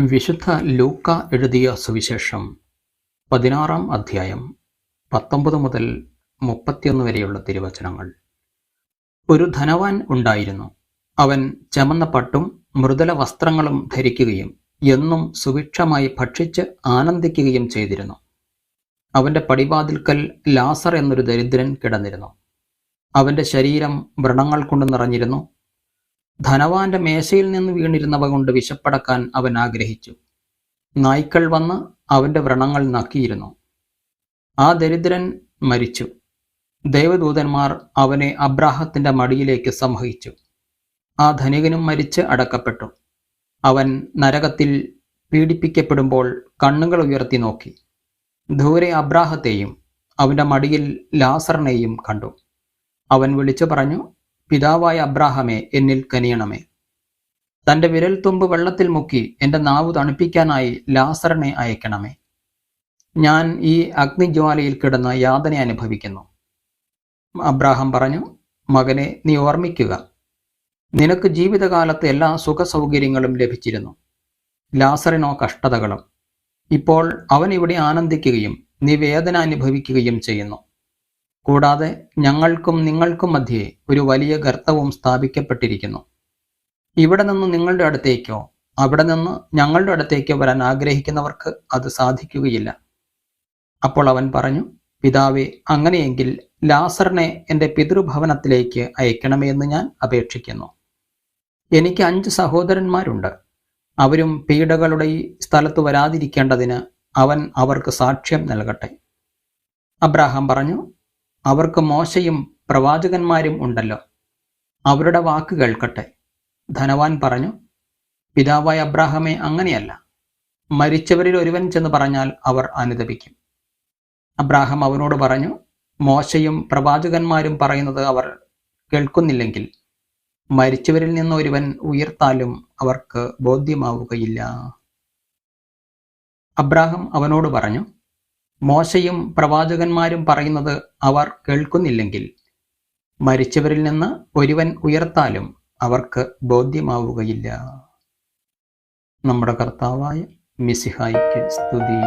വിശുദ്ധ ലൂക്ക എഴുതിയ സുവിശേഷം പതിനാറാം അധ്യായം പത്തൊമ്പത് മുതൽ മുപ്പത്തിയൊന്ന് വരെയുള്ള തിരുവചനങ്ങൾ. ഒരു ധനവാൻ ഉണ്ടായിരുന്നു. അവൻ ചമന്ന പട്ടും മൃദുല വസ്ത്രങ്ങളും ധരിക്കുകയും എന്നും സുഭിക്ഷമായി ഭക്ഷിച്ച് ആനന്ദിക്കുകയും ചെയ്തിരുന്നു. അവന്റെ പടിവാതിൽക്കൽ ലാസർ എന്നൊരു ദരിദ്രൻ കിടന്നിരുന്നു. അവന്റെ ശരീരം വ്രണങ്ങൾ കൊണ്ട് നിറഞ്ഞിരുന്നു. ധനവാന്റെ മേശയിൽ നിന്ന് വീണിരുന്നവ കൊണ്ട് വിശപ്പടക്കാൻ അവൻ ആഗ്രഹിച്ചു. നായ്ക്കൾ വന്ന് അവന്റെ വ്രണങ്ങൾ നക്കിയിരുന്നു. ആ ദരിദ്രൻ മരിച്ചു. ദേവദൂതന്മാർ അവനെ അബ്രാഹത്തിന്റെ മടിയിലേക്ക് സംവഹിച്ചു ആ ധനികനും മരിച്ച് അടക്കപ്പെട്ടു. അവൻ നരകത്തിൽ പീഡിപ്പിക്കപ്പെടുമ്പോൾ കണ്ണുകൾ ഉയർത്തി നോക്കി. ദൂരെ അബ്രാഹത്തെയും അവന്റെ മടിയിൽ ലാസറിനെയും കണ്ടു. അവൻ വിളിച്ചു പറഞ്ഞു പിതാവായ അബ്രാഹമേ എന്നിൽ കനിയണമേ. തന്റെ വിരൽത്തുമ്പ് വെള്ളത്തിൽ മുക്കി എന്റെ നാവ് തണുപ്പിക്കാനായി ലാസറിനെ അയക്കണമേ. ഞാൻ ഈ അഗ്നിജ്വാലയിൽ കിടന്ന് യാതന അനുഭവിക്കുന്നു. അബ്രാഹം പറഞ്ഞു മകനെ നീ ഓർമ്മിക്കുക. നിനക്ക് ജീവിതകാലത്ത് എല്ലാ സുഖ സൗകര്യങ്ങളും ലഭിച്ചിരുന്നു. ലാസറിനോ കഷ്ടതകളും. ഇപ്പോൾ അവൻ ഇവിടെ ആനന്ദിക്കുകയും നീ വേദന അനുഭവിക്കുകയും ചെയ്യുന്നു. കൂടാതെ ഞങ്ങൾക്കും നിങ്ങൾക്കും മധ്യേ ഒരു വലിയ ഗർത്തവും സ്ഥാപിക്കപ്പെട്ടിരിക്കുന്നു. ഇവിടെ നിന്ന് നിങ്ങളുടെ അടുത്തേക്കോ അവിടെ നിന്ന് ഞങ്ങളുടെ അടുത്തേക്കോ വരാൻ ആഗ്രഹിക്കുന്നവർക്ക് അത് സാധിക്കുകയില്ല. അപ്പോൾ അവൻ പറഞ്ഞു പിതാവെ അങ്ങനെയെങ്കിൽ ലാസറിനെ എന്റെ പിതൃഭവനത്തിലേക്ക് അയക്കണമേ എന്ന് ഞാൻ അപേക്ഷിക്കുന്നു. എനിക്ക് അഞ്ച് സഹോദരന്മാരുണ്ട്. അവരും പീഡകളുടെ ഈ സ്ഥലത്ത് വരാതിരിക്കേണ്ടതിന് അവൻ അവർക്ക് സാക്ഷ്യം നൽകട്ടെ. അബ്രാഹാം പറഞ്ഞു അവർക്ക് മോശയും പ്രവാചകന്മാരും ഉണ്ടല്ലോ. അവരുടെ വാക്ക് കേൾക്കട്ടെ. ധനവാൻ പറഞ്ഞു പിതാവായ അബ്രാഹമേ അങ്ങനെയല്ല. മരിച്ചവരിൽ ഒരുവൻ ചെന്ന് പറഞ്ഞാൽ അവർ അനുദപിക്കും അബ്രാഹം അവനോട് പറഞ്ഞു മോശയും പ്രവാചകന്മാരും പറയുന്നത് അവർ കേൾക്കുന്നില്ലെങ്കിൽ മരിച്ചവരിൽ നിന്ന് ഒരുവൻ ഉയർത്താലും അവർക്ക് ബോധ്യമാവുകയില്ല. അബ്രാഹം അവനോട് പറഞ്ഞു മോശയും പ്രവാചകന്മാരും പറയുന്നത് അവർ കേൾക്കുന്നില്ലെങ്കിൽ മരിച്ചവരിൽ നിന്ന് ഒരുവൻ ഉയർത്താലും അവർക്ക് ബോധ്യമാവുകയില്ല. നമ്മുടെ കർത്താവായ മിസിഹായിക്ക് സ്തുതി.